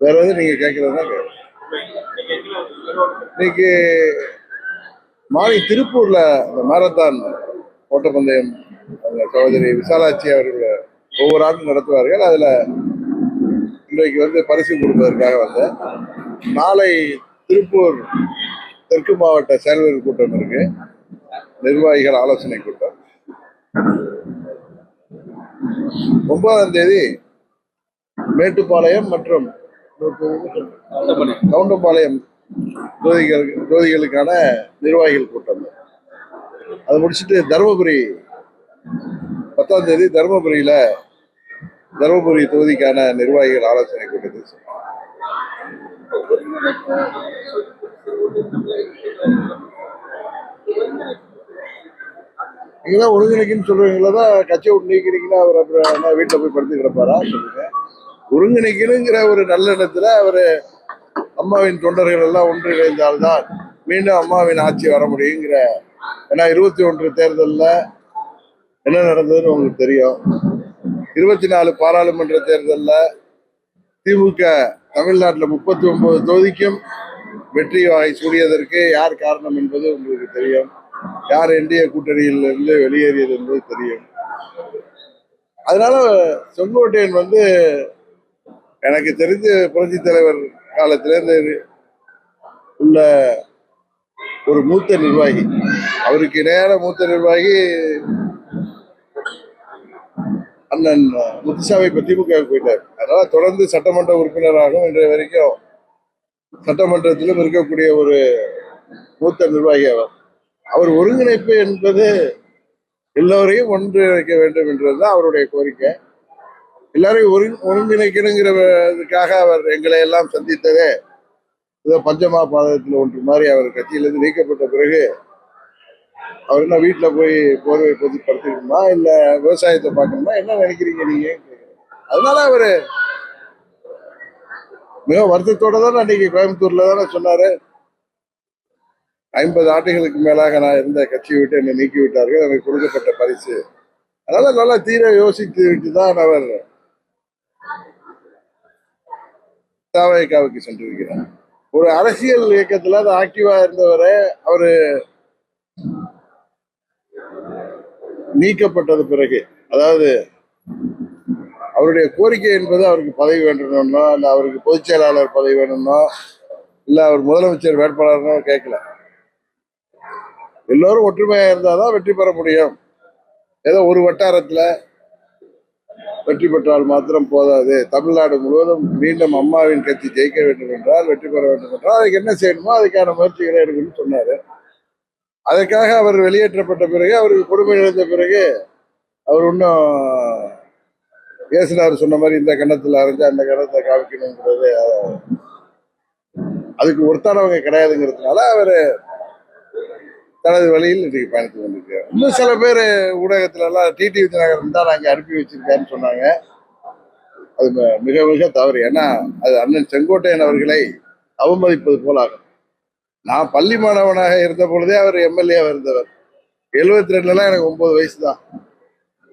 வேற எதுவும் நீங்க கேட்கறதுனா கேட்கலாம். இன்னைக்கு மாலை திருப்பூர்ல இந்த மாரத்தான் ஓட்டப்பந்தயம் அந்த சகோதரி விசாலாட்சி அவர்கள் ஒவ்வொரு ஆண்டும் நடத்துவார்கள். அதுல இன்றைக்கு வந்து பரிசு கொடுப்பதற்காக வந்தேன். நாளை திருப்பூர் தெற்கு மாவட்ட செயல்வர் கூட்டம் இருக்கு. நிர்வாகிகள் ஆலோசனை கூட்டம். ஒன்பதாம் தேதி மேட்டுப்பாளையம் மற்றும் கவுண்டம்பாளையம் ஜோதிகள் ஜோதிகளுக்கான நிர்வாகிகள் கூட்டம். அதை முடிச்சுட்டு தருமபுரி பத்தாம் தேதி தருமபுரியில் தருமபுரி தொகுதிக்கான நிர்வாகிகள் ஆலோசனை கூட்டத்தில் செய்யும். தான் ஒருங்கிணைக்குன்னு சொல்றீங்களா தான் கட்சியை விட்டு நீக்கிறீங்கன்னா அவர் அப்புறம் வீட்டில் போய் படுத்து கிடப்பாரா? சொல்லுங்க. ஒருங்கிணைக்கணுங்கிற ஒரு நல்லெண்ணத்துல அவரு அம்மாவின் தொண்டர்கள் எல்லாம் ஒன்றிணைந்தால்தான் மீண்டும் அம்மாவின் ஆட்சி வர முடியுங்கிற ஏன்னா இருபத்தி ஒன்று தேர்தலில் என்ன நடந்ததுன்னு உங்களுக்கு தெரியும். இருபத்தி நாலு பாராளுமன்ற தேர்தலில் திமுக தமிழ்நாட்டில் முப்பத்தி ஒன்பது தொகுதிக்கும் வெற்றி வாகை சூடியதற்கு யார் காரணம் என்பது உங்களுக்கு தெரியும். யார் என்டிஏ கூட்டணியிலிருந்து வெளியேறியது என்பது தெரியும். அதனால செங்கோட்டையன் வந்து எனக்கு தெரிஞ்ச புரட்சி தலைவர் காலத்திலேருந்து உள்ள ஒரு மூத்த நிர்வாகி. அவருக்கு இணையான மூத்த நிர்வாகி அண்ணன் முத்துசாமி திமுக போயிட்டார். அதனால தொடர்ந்து சட்டமன்ற உறுப்பினராகவும் இன்றைய வரைக்கும் சட்டமன்றத்திலும் இருக்கக்கூடிய ஒரு மூத்த நிர்வாகி அவர். அவர் ஒருங்கிணைப்பு என்பது எல்லோரையும் ஒன்றிணைக்க வேண்டும் என்றதுதான் அவருடைய கோரிக்கை. எல்லாரையும் ஒரு ஒருங்கிணைக்கணுங்கிறதுக்காக அவர் எங்களை எல்லாம் சந்தித்ததே ஏதோ பஞ்சமா பாதத்தில் ஒன்று மாதிரி அவர் கட்சியிலிருந்து நீக்கப்பட்ட பிறகு அவர் என்ன வீட்டில் போய் போர்வை பற்றி படுத்திக்கணுமா இல்லை விவசாயத்தை பார்க்கணுமா? என்ன நினைக்கிறீங்க நீங்க? அதனால அவர் மிக வருத்தத்தோட தானே அன்னைக்கு கோயம்புத்தூர்ல தானே சொன்னாரு. ஐம்பது ஆண்டுகளுக்கு மேலாக நான் இருந்த கட்சியை விட்டு என்னை நீக்கி விட்டார்கள் எனக்கு கொடுக்கப்பட்ட பரிசு. அதனால நல்லா தீர யோசித்து விட்டு தான் அவர் தாவயக்காவுக்கு சென்றிருக்கிறார் ஒரு அரசியல் இயக்கத்துல அது ஆக்டிவா இருந்தவரை அவர் நீக்கப்பட்டது பிறகு அதாவது அவருடைய கோரிக்கை என்பது அவருக்கு பதவி வேண்டணும்னோ இல்லை அவருக்கு பொதுச் செயலாளர் பதவி வேணும்னோ இல்லை அவர் முதலமைச்சர் வேட்பாளர்னோ கேட்கல. எல்லோரும் ஒற்றுமையா இருந்தாதான் வெற்றி பெற முடியும். ஏதோ ஒரு வட்டாரத்துல வெற்றி பெற்றால் மாத்திரம் போதாது. தமிழ்நாடு முழுவதும் மீண்டும் அம்மாவின் கட்சி ஜெயிக்க வேண்டும் என்றால் வெற்றி பெற வேண்டும் என்றால் அதுக்கு என்ன செய்யணுமோ அதுக்கான முயற்சிகளை எடுக்கணும்னு சொன்னார். அதற்காக அவர் வெளியேற்றப்பட்ட பிறகு அவருக்கு கொடுமை இழந்த பிறகு அவர் இன்னும் இயேசுனார் சொன்ன மாதிரி இந்த கணத்தில் அரைஞ்சு அந்த கணத்தை காமிக்கணுங்கிறது அதுக்கு ஒருத்தானவங்க கிடையாதுங்கிறதுனால அவர் தனது வழியில் இன்றைக்கு பயணித்து கொண்டிருக்கிறார். இன்னும் சில பேர் ஊடகத்துல எல்லாம் டிடி விஜயநகரன் தான் நாங்கள் அனுப்பி வச்சிருக்காருன்னு சொன்னாங்க. அது ம- மிக மிக தவறு. ஏன்னா அது அண்ணன் செங்கோட்டையன் அவர்களை அவமதிப்பது போலாகும். நான் பள்ளி மாணவனாக இருந்த பொழுதே அவர் எம்எல்ஏவா இருந்தவர். எழுபத்தி ரெண்டுலாம் எனக்கு ஒன்பது வயசு தான்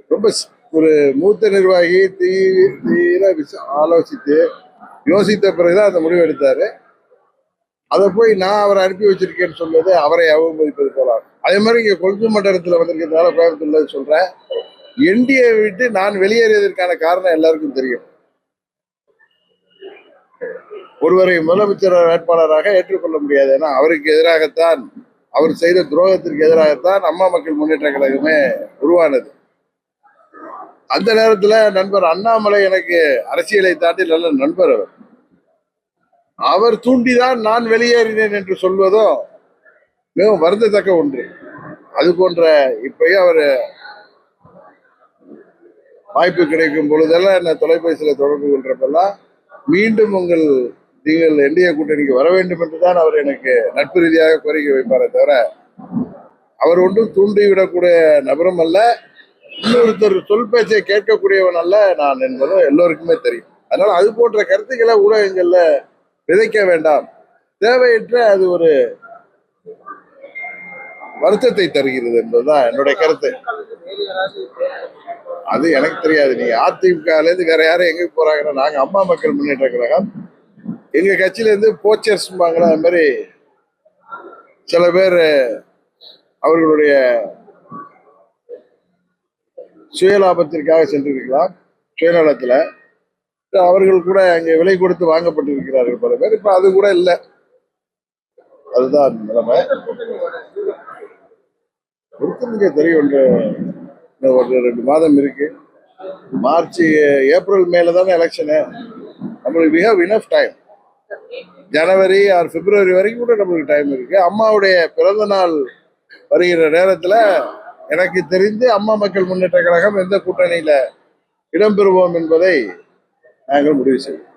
ரொம்ப ஒரு மூத்த நிர்வாகி தீ தீர ஆலோசித்து யோசித்த பிறகுதான் அந்த முடிவு எடுத்தாரு. அதை போய் நான் அவரை அனுப்பி வச்சிருக்கேன்னு சொன்னது அவரை அவமதிப்பது போலாம் அதே மாதிரி இங்க கொங்கு மண்டலத்தில் வந்திருக்கிறதுனால கோயம்புத்தூர்ல சொல்றேன். என்டிஏ விட்டு நான் வெளியேறியதற்கான காரணம் எல்லாருக்கும் தெரியும். ஒருவரை முதலமைச்சர் வேட்பாளராக ஏற்றுக்கொள்ள முடியாது. ஏன்னா அவருக்கு எதிராகத்தான் அவர் செய்த துரோகத்திற்கு எதிராகத்தான் அம்மா மக்கள் முன்னேற்ற கழகமே உருவானது. அந்த நேரத்துல நண்பர் அண்ணாமலை எனக்கு அரசியலை தாண்டி நல்ல நண்பர் அவர். அவர் தூண்டிதான் நான் வெளியேறினேன் என்று சொல்வதும் மிகவும் வருந்தத்தக்க ஒன்று. அது போன்ற இப்பயும் அவர் வாய்ப்பு கிடைக்கும் பொழுதெல்லாம் என்ன தொலைபேசியில தொடர்பு கொள்றப்பெல்லாம் மீண்டும் உங்கள் நீங்கள் என்டிஏ கூட்டணிக்கு வர வேண்டும் என்றுதான் அவர் எனக்கு நட்பு ரீதியாக கோரிக்கை வைப்பாரே தவிர அவர் ஒன்றும் தூண்டிவிடக்கூடிய நபரும் அல்ல. இன்னொருத்தர் சொல் பேச்சை கேட்கக்கூடியவன் அல்ல நான் என்பதும் எல்லோருக்குமே தெரியும். அதனால அது போன்ற கருத்துக்களை ஊடகங்கள்ல விதைக்க வேண்டாம். தேவையற்ற அது ஒரு வருத்தத்தை தருகிறது என்பதுதான் என்னுடைய கருத்து. அது எனக்கு தெரியாது. நீங்க அதிமுகல இருந்து வேற யாரும் எங்க போறாங்கன்னா நாங்க அம்மா மக்கள் முன்னேற்ற கழகம். எங்க கட்சியில இருந்து போச்சர்ஸ்பாங்களா அது மாதிரி சில பேர் அவர்களுடைய சுயலாபத்திற்காக சென்றிருக்கலாம். சுயநலத்துல அவர்கள் கூட அங்கே விலை கொடுத்து வாங்கப்பட்டிருக்கிறார்கள் பல பேர். இப்ப அது கூட இல்லை. அதுதான் நிலைமை. ஒருத்தனுக்கு தெரியும் ஒன்று. ஒரு ரெண்டு மாதம் இருக்கு. மார்ச் ஏப்ரல் மேல தானே எலெக்ஷனு நம்மளுக்கு we have enough time January or February வரைக்கும் கூட நம்மளுக்கு டைம் இருக்கு. அம்மாவுடைய பிறந்த நாள் வருகிற நேரத்துல எனக்கு தெரிந்து அம்மா மக்கள் முன்னேற்ற கழகம் எந்த கூட்டணியில இடம்பெறுவோம் என்பதை நாங்கள் முடிவு செய்வோம்.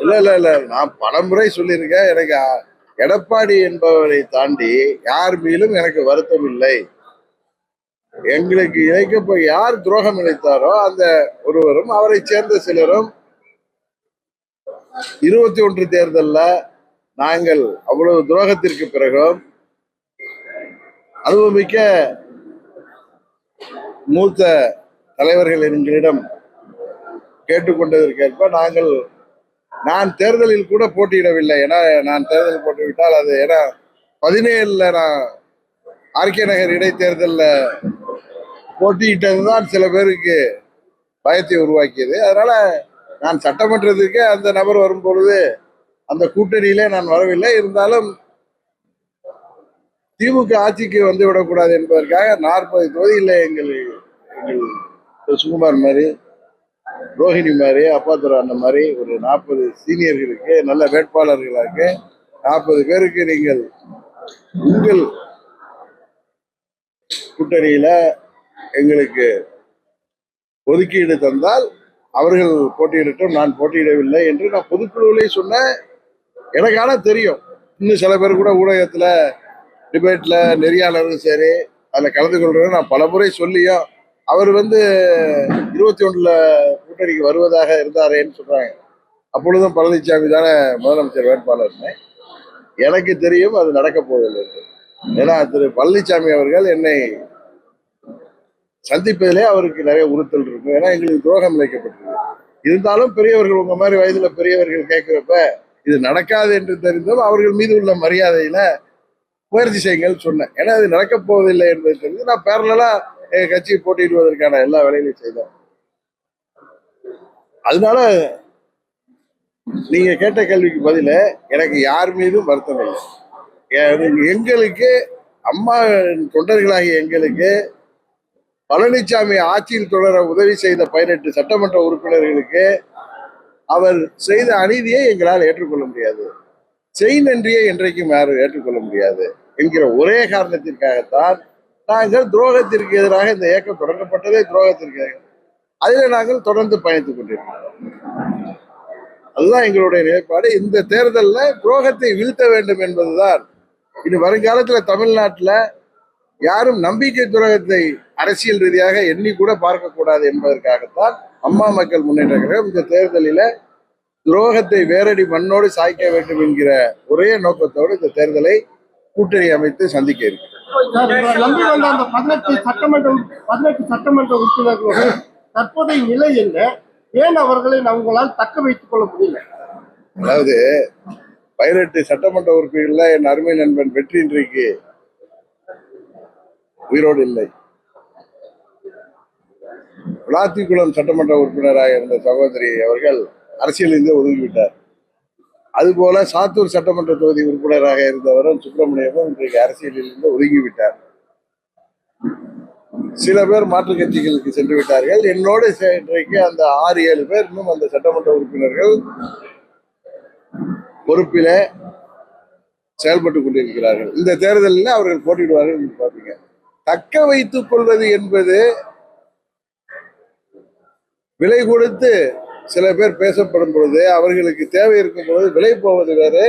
இல்ல இல்ல இல்ல. நான் பலமுறை சொல்லியிருக்கேன். எனக்கு எடப்பாடி என்பவரை தாண்டி யார் மேலும் எனக்கு வருத்தம் இல்லை. எங்களுக்கு இழைக்கப்ப யார் துரோகம் இழைத்தாரோ அந்த ஒருவரும் அவரை சேர்ந்த சிலரும் இருபத்தி ஒன்று தேர்தல்ல நாங்கள் அவ்வளவு துரோகத்திற்கு பிறகும் அனுபவிக்க மூத்த தலைவர்கள் எங்களிடம் கேட்டுக்கொண்டதற்கேற்ப நாங்கள் நான் தேர்தலில் கூட போட்டியிடவில்லை. ஏன்னா நான் தேர்தல் போட்டுவிட்டால் அது ஏன்னா பதினேழுல நான் ஆர்கே நகர் இடைத்தேர்தலில் போட்டியிட்டது தான் சில பேருக்கு பயத்தை உருவாக்கியது. அதனால் நான் சட்டமன்றத்திற்கு அந்த நபர் வரும்பொழுது அந்த கூட்டணியிலே நான் வரவில்லை. இருந்தாலும் திமுக ஆட்சிக்கு வந்து விடக்கூடாது என்பதற்காக நாற்பது தொகுதியில் எங்கள் எங்கள் சுகுமார் மாதிரி ரோஹிணி மாதிரி அப்பாத்துறை அண்ணன் மாதிரி ஒரு நாற்பது சீனியர்களுக்கு நல்ல வேட்பாளர்களாக நாற்பது பேருக்கு நீங்கள் உங்கள் கூட்டணியில் எங்களுக்கு ஒதுக்கீடு தந்தால் அவர்கள் போட்டியிடட்டும் நான் போட்டியிடவில்லை என்று நான் பொதுக்குழுவிலே சொன்னேன். எனக்கு தெரியும். இன்னும் சில பேர் கூட ஊடகத்தில் டிபேட்ல நெறியாளரும் சரி அதுல கலந்து கொள்றேன் நான் பல முறை சொல்லியும் அவர் வந்து இருபத்தி ஒன்றில் கூட்டணிக்கு வருவதாக இருந்தாரேன்னு சொல்றாங்க. அப்பொழுதும் பழனிசாமி தானே முதலமைச்சர் வேட்பாளர்னு. எனக்கு தெரியும் அது நடக்க போவதில்லை ஏன்னா திரு பழனிசாமி அவர்கள் என்னை சந்திப்பதிலே அவருக்கு நிறைய உறுத்தல் இருக்கும். ஏன்னா எங்களுக்கு துரோகம் இழைக்கப்பட்டிருக்கு இருந்தாலும் பெரியவர்கள் உங்க மாதிரி வயதுல பெரியவர்கள் கேட்கிறப்ப இது நடக்காது என்று தெரிந்தும் அவர்கள் மீது உள்ள மரியாதையில முயற்சி செய்யுங்கள் சொன்னேன். ஏன்னா இது நடக்கப் போவதில்லை என்பது தெரிஞ்சு நான் பேரலா எங்கள் கட்சியை போட்டியிடுவதற்கான எல்லா வேலைகளையும் செய்தேன். அதனால நீங்க கேட்ட கேள்விக்கு பதில எனக்கு யார் மீதும் வருத்தம் இல்லை. எங்களுக்கு அம்மா தொண்டர்களாகிய எங்களுக்கு பழனிசாமி ஆட்சியில் தொடர உதவி செய்த பதினெட்டு சட்டமன்ற உறுப்பினர்களுக்கு அவர் செய்த அநீதியை எங்களால் ஏற்றுக்கொள்ள முடியாது. செய் நன்றியை என்றைக்கும் யாரும் ஏற்றுக்கொள்ள முடியாது என்கிற ஒரே காரணத்திற்காகத்தான் நாங்கள் துரோகத்திற்கு எதிராக இந்த இயக்கம் தொடங்கப்பட்டதே துரோகத்திற்கு அதில் நாங்கள் தொடர்ந்து பயணித்துக் கொண்டிருக்கிறோம். அதுதான் எங்களுடைய நிலைப்பாடு. இந்த தேர்தலில் துரோகத்தை வீழ்த்த வேண்டும் என்பதுதான். இனி வருங்காலத்தில் தமிழ்நாட்டுல யாரும் நம்பிக்கை துரோகத்தை அரசியல் ரீதியாக எண்ணி கூட பார்க்கக்கூடாது என்பதற்காகத்தான் அம்மா மக்கள் முன்னேற்ற கழகம் இந்த தேர்தலில் துரோகத்தை வேரடி மண்ணோடு சாய்க்க வேண்டும் என்கிற ஒரே நோக்கத்தோடு இந்த தேர்தலை கூட்டணி அமைத்து சந்திக்க இருக்கு சட்டமன்ற பதினெட்டு சட்டமன்ற உறுப்பினர்களோட தற்போதைய நிலை என்ன? ஏன் அவர்களை உங்களால் தக்க வைத்துக் கொள்ள முடியல? அதாவது பதினெட்டு சட்டமன்ற உறுப்பினர்கள்ல என் அருமை நண்பன் வெற்றி இன்றைக்கு உயிரோடு இல்லை. விளாத்திக்குளம் சட்டமன்ற உறுப்பினராக இருந்த சகோதரி அவர்கள் அரசியலிருந்தே ஒதுங்கிவிட்டார். அதுபோல சாத்தூர் சட்டமன்ற தொகுதி உறுப்பினராக இருந்தவரும் சுப்பிரமணியமும் இன்றைக்கு அரசியலிலிருந்து ஒதுங்கிவிட்டார். சில பேர் மாற்றுக் கட்சிகளுக்கு சென்று விட்டார்கள் என்னோடு இன்றைக்கு அந்த ஆறு ஏழு பேர் இன்னும் அந்த சட்டமன்ற உறுப்பினர்கள் பொறுப்பிலே செயல்பட்டு கொண்டிருக்கிறார்கள். இந்த தேர்தலில் அவர்கள் போட்டியிடுவார்கள் என்று பார்ப்பீங்க. தக்க வைத்துக் கொள்வது என்பது விலை கொடுத்து சில பேர் பேசப்படும் பொழுது அவர்களுக்கு தேவை இருக்கும் பொழுது விலை போவது வேறு.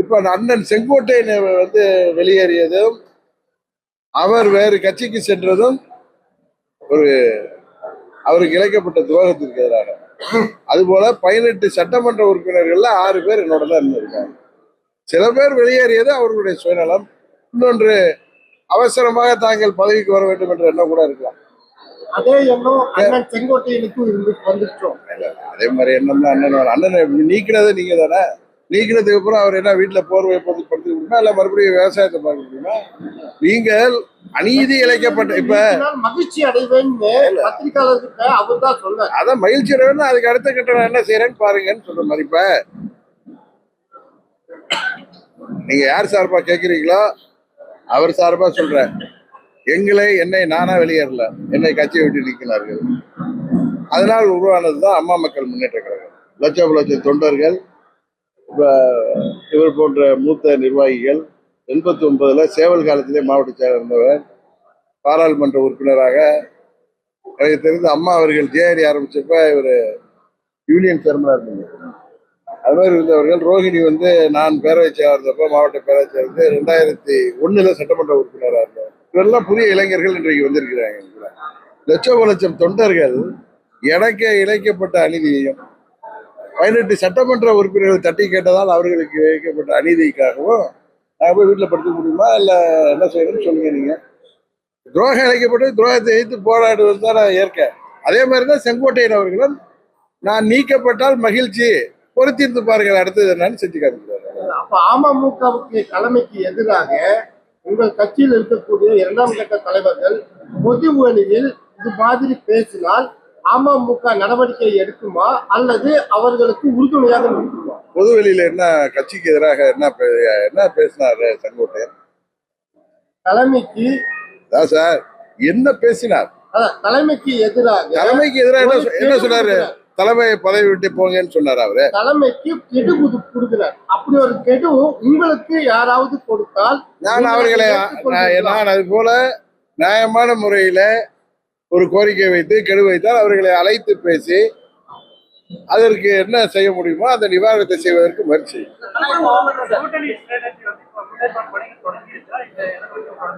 இப்போ அண்ணன் செங்கோட்டையன் வந்து வெளியேறியதும் அவர் வேறு கட்சிக்கு சென்றதும் ஒரு அவருக்கு இழைக்கப்பட்ட துரோகத்திற்கு எதிராக. அதுபோல பதினெட்டு சட்டமன்ற உறுப்பினர்கள்ல ஆறு பேர் என்னோட தான் இருந்திருக்காங்க. சில பேர் வெளியேறியது அவர்களுடைய சுயநலம். இன்னொன்று அவசரமாக தாங்கள் பதவிக்கு வர வேண்டும் என்ற எண்ணம் கூட இருக்கலாம். அதே எண்ணம் அண்ணன் செங்கோட்டையனுக்கும் இருந்து வந்துட்டோம் அதே மாதிரி எண்ணம் தான் அண்ணன். அண்ணனை நீக்கினது நீங்க தானே? நீக்கினதுக்கு அப்புறம் அவர் என்ன வீட்டுல போர்வை போட்டு படுத்து முடியுமா? இல்ல மறுபடியும் விவசாயத்தை பார்க்க முடியுமா? நீங்கள் அநீதி இழைக்கப்பட்ட இப்ப மகிழ்ச்சி அடைவேன்னு பத்திரிகையாளர்கிட்ட அவர் தான் சொன்னார் அதான் மகிழ்ச்சி அடைவேன்னா அதுக்கு அடுத்த கட்ட நான் என்ன செய்யறேன்னு பாருங்கன்னு சொல்ற மாதிரி இப்ப நீங்க யார் சார்பா கேக்குறீங்களோ அவர் சார்பா சொல்றேன். எங்களை என்னை நானா வெளியேறல. என்னை கட்சியை விட்டு நீக்கினார்கள். அதனால் உருவானதுதான் அம்மா மக்கள் முன்னேற்ற கழகம். லட்சம் லட்சம் தொண்டர்கள் இவர் போன்ற மூத்த நிர்வாகிகள் எண்பத்தி ஒன்பதுல சேவல் காலத்திலே மாவட்ட செயலர் இருந்தவர் பாராளுமன்ற உறுப்பினராக எனக்கு தெரிந்து அம்மா அவர்கள் ஜேஆர்டி ஆரம்பிச்சப்ப இவர் யூனியன் சேர்மனாக இருந்தாங்க அது மாதிரி இருந்தவர்கள் ரோஹிணி வந்து நான் பேரவை செயலர் இருந்தப்போ மாவட்ட பேரவை செயலர் ரெண்டாயிரத்தி ஒண்ணுல சட்டமன்ற உறுப்பினராக இருந்தார். இவரெல்லாம் புதிய இளைஞர்கள் இன்றைக்கு வந்திருக்கிறாங்க இதுல. லட்சம் லட்சம் தொண்டர்கள் எனக்கே இழைக்கப்பட்ட அநீதியையும் பதினெட்டு சட்டமன்ற உறுப்பினர்கள் தட்டி கேட்டதால் அவர்களுக்கு இழைக்கப்பட்ட அநீதிக்காகவும் நான் போய் வீட்டில் படுத்துக்க முடியுமா? இல்லை என்ன செய்யணும்னு சொல்லுங்க நீங்கள் துரோகம் இழைக்கப்பட்டு துரோகத்தை எதிர்த்து போராடுவது தான் நான் ஏற்க அதே மாதிரி தான் செங்கோட்டையன் அவர்களும் நான் நீக்கப்பட்டால் மகிழ்ச்சி பொறுத்திருந்து பாருங்கள் அடுத்தது என்னன்னு செஞ்சு காமிக்கிறார் அப்ப அமமுகவுக்கு தலைமைக்கு எதிராக உங்கள் கட்சியில் இருக்கக்கூடிய இரண்டாம் கட்ட தலைவர்கள் பொது வழியில் இது மாதிரி பேசினால் அமமுக நடவடிக்கை எடுக்குமா? அல்லது அவர்களுக்கு உறுதுணையாக நிற்குமா? பொதுவெளியில என்ன கட்சிக்கு எதிராக என்ன என்ன பேசினாரு செங்கோட்டையன்? தலைமைக்கு சார் என்ன பேசினார்? தலைமைக்கு எதிராக தலைமைக்கு எதிராக என்ன சொன்னாரு. தலைமை பதவி விட்டு போங்கன்னு சொன்னார் அவரு. தலைமைக்கு கெடு குடு- கொடுக்கிறார். அப்படி ஒரு கெடு உங்களுக்கு யாராவது கொடுத்தால் நான் அவர்களை நான் அது போல நியாயமான முறையில ஒரு கோரிக்கை வைத்து கெடு வைத்தால் அவர்களை அழைத்து பேசி அதற்கு என்ன செய்ய முடியுமோ அந்த நிவாரணத்தை செய்வதற்கு முயற்சி செய்யும்.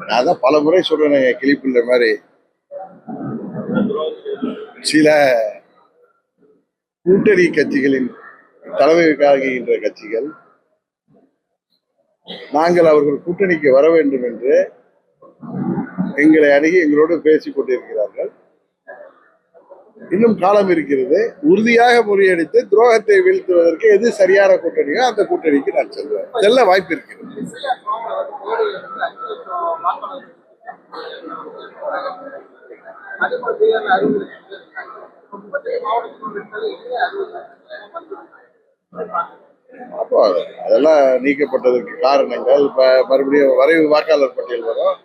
நான் தான் பல முறை சொல்றேன் கிளிப்பிள்ள மாதிரி. சில கூட்டணி கட்சிகளின் தலைமையாகின்ற கட்சிகள் நாங்கள் அவர்கள் கூட்டணிக்கு வர வேண்டும் என்று எங்களை அணுகி எங்களோடு பேசிக் கொண்டிருக்கிறார்கள். இன்னும் காலம் இருக்கிறது. உறுதியாக முறியடித்து துரோகத்தை வீழ்த்துவதற்கு எது சரியான கூட்டணியோ அந்த கூட்டணிக்கு நான் செல்வேன் செல்ல வாய்ப்பு இருக்கிறது. அப்போ அதெல்லாம் நீக்கப்பட்டதற்கு காரணங்கள். இப்போ மறுபடியும் வரைவு வாக்காளர் பட்டியல் வரும்.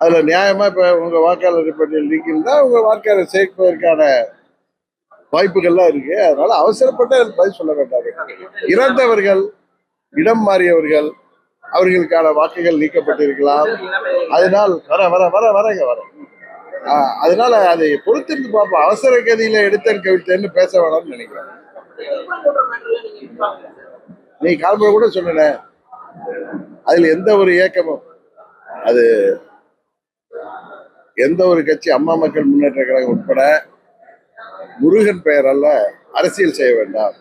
அதுல நியாயமா இப்ப உங்க வாக்காளர் பட்டியல் நீக்கியிருந்தா உங்க வாக்காளர் சேர்ப்பதற்கான வாய்ப்புகள்லாம் இருக்கு. அதனால அவசரப்பட்டு அதில் பதில் சொல்ல வேண்டாம். இறந்தவர்கள் இடம் மாறியவர்கள் அவர்களுக்கான வாக்குகள் நீக்கப்பட்டிருக்கலாம். அதனால் வர வர வர வரங்க வர. அதனால அதை பொறுத்திருந்து பார்ப்போம். அவசர கதியில எடுத்தேன் கவிழ்த்தேன்னு பேச வேணாம்னு நினைக்கிறேன். நீ கால்பட கூட சொன்ன அதுல எந்த ஒரு இயக்கமும் அது எந்த ஒரு கட்சி அம்மா மக்கள் முன்னேற்ற கழகம் உட்பட முருகன் பெயரால அரசியல் செய்ய வேண்டாம்.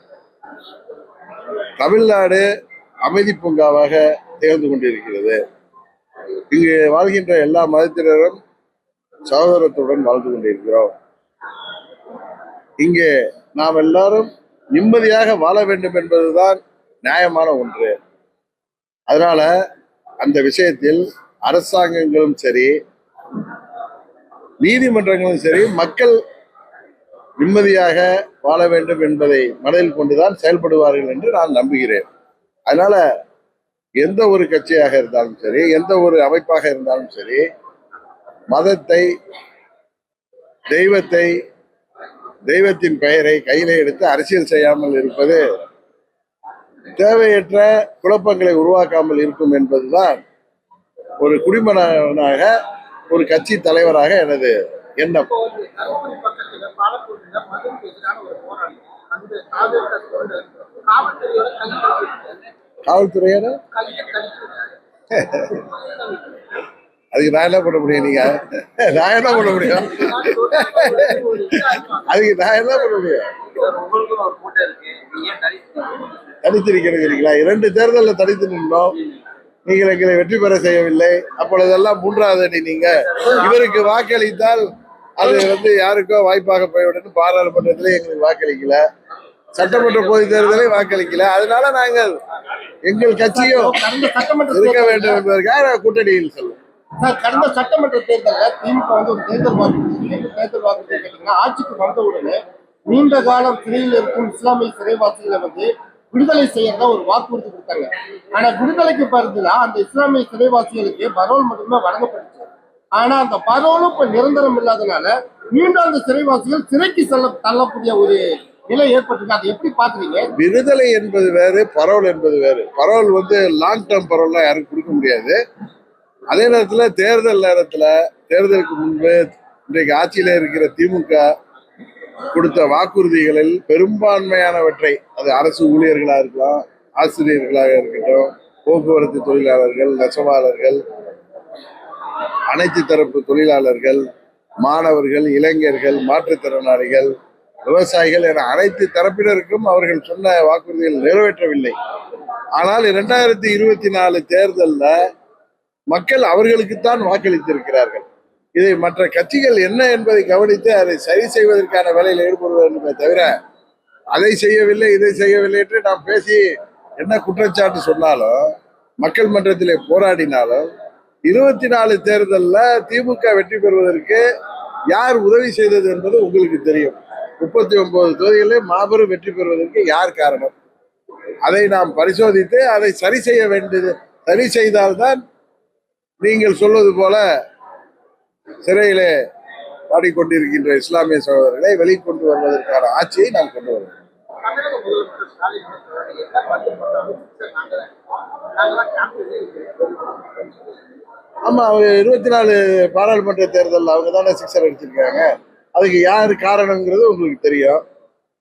தமிழ்நாடு அமைதி பூங்காவாக திகழ்ந்து கொண்டிருக்கிறது. இங்கு வாழ்கின்ற எல்லா மதத்தினரும் சகோதரத்துடன் வாழ்ந்து கொண்டிருக்கிறோம். இங்கே நாம் எல்லாரும் நிம்மதியாக வாழ வேண்டும் என்பதுதான் நியாயமான ஒன்று. அதனால அந்த விஷயத்தில் அரசாங்கங்களும் சரி நீதிமன்றங்களும் சரி மக்கள் நிம்மதியாக வாழ வேண்டும் என்பதை மனதில் கொண்டுதான் செயல்படுவார்கள் என்று நான் நம்புகிறேன். அதனால எந்த ஒரு கட்சியாக இருந்தாலும் சரி எந்த ஒரு அமைப்பாக இருந்தாலும் சரி மதத்தை தெய்வத்தை தெய்வத்தின் பெயரை கையில எடுத்து அரசியல் செய்யாமல் இருப்பது தேவையற்ற குழப்பங்களை உருவாக்காமல் இருக்கும் என்பதுதான் ஒரு குடிமகனாக ஒரு கட்சி தலைவராக எனது எண்ணம். காவல்துறையினர் அதுக்கு நான் என்ன பண்ண முடியும் நீங்க? நான் என்ன பண்ண முடியும்? அதுக்கு நான் என்ன பண்ண முடியும்? தனித்து நிற்கிறீங்களா இரண்டு தேர்தலில் தனித்து நின்றோம். நீங்கள் எங்களை வெற்றி பெற செய்யவில்லை. அப்பொழுதெல்லாம் மூன்றாவது அணி நீங்க. இவருக்கு வாக்களித்தால் அது வந்து யாருக்கோ வாய்ப்பாக போய்விடும். பாராளுமன்றத்திலே எங்களுக்கு வாக்களிக்கல. சட்டமன்ற பொதுத் தேர்தலை வாக்களிக்கல. அதனால நாங்கள் எங்கள் கட்சியும் இருக்க வேண்டும் என்பதற்காக கூட்டணியில் செல்வோம். சார் கடந்த சட்டமன்ற தேர்தலில் திமுக வந்து ஒரு தேர்தல் வாக்கு தேர்தல் வாக்கு கேட்டீங்கன்னா ஆட்சிக்கு வந்த உடனே நீண்ட காலம் சிறையில் இருக்கும் இஸ்லாமிய சிறைவாசிகளை வந்து விடுதலை செய்யறத ஒரு வாக்குறுதி கொடுத்தாங்க. ஆனா விடுதலைக்கு பிறகுனா அந்த இஸ்லாமிய சிறைவாசிகளுக்கு பரோல் மட்டுமே வழங்கப்பட்டுச்சு. ஆனா அந்த பரோலும் இப்ப நிரந்தரம் இல்லாதனால மீண்டும் அந்த சிறைவாசிகள் சிறைக்கு செல்ல தள்ளக்கூடிய ஒரு நிலை ஏற்பட்டிருக்கு. அதை எப்படி பாக்குறீங்க விடுதலை என்பது வேறு பரோல் என்பது வேறு. பரோல் வந்து லாங் டேர்ம் பரோல்லாம் யாருக்கும் கொடுக்க முடியாது. அதே நேரத்துல தேர்தல் நேரத்துல தேர்தலுக்கு முன்பு இன்றைக்கு ஆட்சியில இருக்கிற திமுக கொடுத்த வாக்குறுதிகளில் பெரும்பான்மையானவற்றை அது அரசு ஊழியர்களா இருக்கலாம் ஆசிரியர்களாக இருக்கட்டும் போக்குவரத்து தொழிலாளர்கள் நெசவாளர்கள் அனைத்து தரப்பு தொழிலாளர்கள் மாணவர்கள் இளைஞர்கள் மாற்றுத்திறனாளிகள் விவசாயிகள் என அனைத்து தரப்பினருக்கும் அவர்கள் சொன்ன வாக்குறுதிகள் நிறைவேற்றவில்லை. ஆனால் இரண்டாயிரத்தி இருபத்தி நாலு தேர்தலில் மக்கள் அவர்களுக்குத்தான் வாக்களித்திருக்கிறார்கள். இதை மற்ற கட்சிகள் என்ன என்பதை கவனித்து அதை சரி செய்வதற்கான வேலையில் ஈடுபட வேண்டுமே தவிர அதை செய்யவில்லை இதை செய்யவில்லை என்று நாம் பேசி என்ன குற்றச்சாட்டு சொன்னாலும் மக்கள் மன்றத்திலே போராடினாலும் இருபத்தி நாலு தேர்தல்ல திமுக வெற்றி பெறுவதற்கு யார் உதவி செய்தது என்பது உங்களுக்கு தெரியும். முப்பத்தி ஒன்பது தொகுதிகளில் மாபெரும் வெற்றி பெறுவதற்கு யார் காரணம்? அதை நாம் பரிசோதித்து அதை சரி செய்ய வேண்டியது சரி செய்தால்தான் நீங்கள் சொல்வது போல சிறையிலே பாடிக்கொண்டிருக்கின்ற இஸ்லாமிய சகோதரர்களை வெளிக்கொண்டு வருவதற்கான ஆட்சியை நாம் கொண்டு வருவோம் ஆமா அவங்க இருபத்தி நாலு பாராளுமன்ற தேர்தலில் அவங்க தானே சிக்ஸர் அடிச்சிருக்காங்க. அதுக்கு யார் காரணங்கிறது உங்களுக்கு தெரியும்.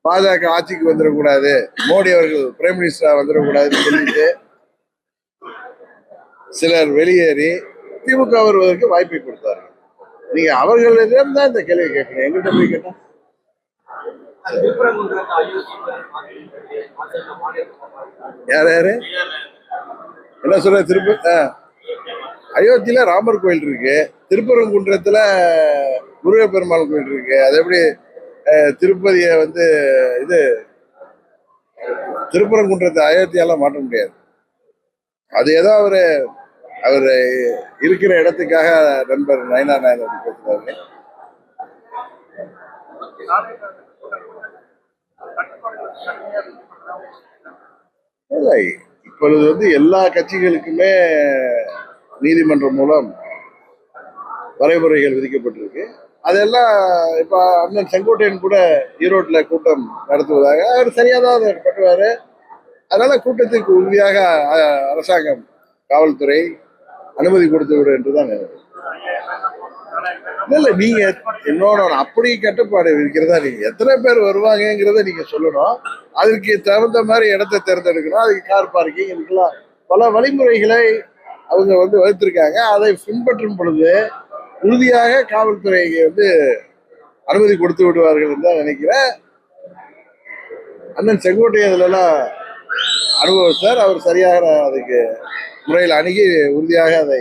பாஜக ஆட்சிக்கு வந்துடக்கூடாது. மோடி அவர்கள் பிரைம் மினிஸ்டரா வந்துடக்கூடாதுன்னு சொல்லிட்டு சிலர் வெளியேறி திமுக வருவதற்கு வாய்ப்பை கொடுத்தார்கள். நீங்க அவர்களிடம் தான் இந்த கேள்வி கேட்கணும் எங்கிட்ட போய் கேட்டா? யார் யாரு? என்ன சொல்ற திருப்ப. அயோத்தியில ராமர் கோயில் இருக்கு. திருப்பரங்குன்றத்துல முருகப்பெருமாள் கோயில் இருக்கு. அது எப்படி திருப்பதியை வந்து இது திருப்பரங்குன்றத்தை அயோத்தியால மாற்ற முடியாது. அது ஏதோ அவரு அவர் இருக்கிற இடத்துக்காக நண்பர் நயனா நாயன் பேசுறாரு. இல்லை இப்பொழுது வந்து எல்லா கட்சிகளுக்குமே நீதிமன்றம் மூலம் வரைமுறைகள் விதிக்கப்பட்டிருக்கு. அதெல்லாம் இப்ப அண்ணன் செங்கோட்டையன் கூட ஈரோட்டில் கூட்டம் நடத்துவதாக அவர் சரியா தான் அதை பண்ணுவாரு. அதனால கூட்டத்துக்கு உறுதியாக அரசாங்கம் காவல்துறை அனுமதி கொடுத்து விடும் என்றுதான் நினைக்கிறேன். இல்ல இல்ல நீங்க என்னோட அப்படி கட்டுப்பாடு இருக்கிறதா நீங்க எத்தனை பேர் வருவாங்கங்கிறத நீங்க சொல்லணும். அதுக்கு தகுந்த மாதிரி இடத்தை தேர்ந்தெடுக்கணும். அதுக்கு கார் பார்க்கிங் இதுக்கெல்லாம் பல வழிமுறைகளை அவங்க வந்து வகுத்திருக்காங்க. அதை பின்பற்றும் பொழுது உறுதியாக காவல்துறை வந்து அனுமதி கொடுத்து விடுவார்கள் தான் நினைக்கிறேன். அண்ணன் செங்கோட்டையன் இதுலலாம் சார். அவர் சரியாக அதுக்கு முறையில் அணுகி உறுதியாக அதை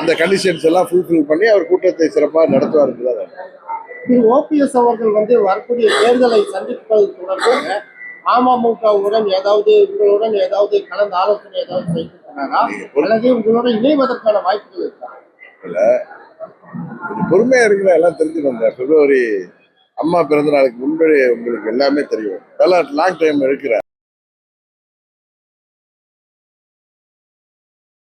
அந்த கண்டிஷன்ஸ் எல்லாம் ஃபுல்ஃபில் பண்ணி அவர் கூட்டத்தை சிறப்பாக நடத்துவார். திரு ஓபிஎஸ் அவர்கள் வந்து வரக்கூடிய தேர்தலை சந்திப்பது தொடர்பாக அமமுகவுடன் ஏதாவது உங்களுடன் ஏதாவது கலந்து ஆலோசனை ஏதாவது செய்திருக்கிறாரா? அல்லது உங்களோட இணைவதற்கான வாய்ப்புகள் இருக்கா? கொஞ்சம் பொறுமையா இருக்கிற எல்லாம் தெரிஞ்சுக்கணும் இந்த பிப்ரவரி அம்மா பிறந்த நாளுக்கு முன்பே உங்களுக்கு எல்லாமே தெரியும். நல்லா லாங் டைம் இருக்கிற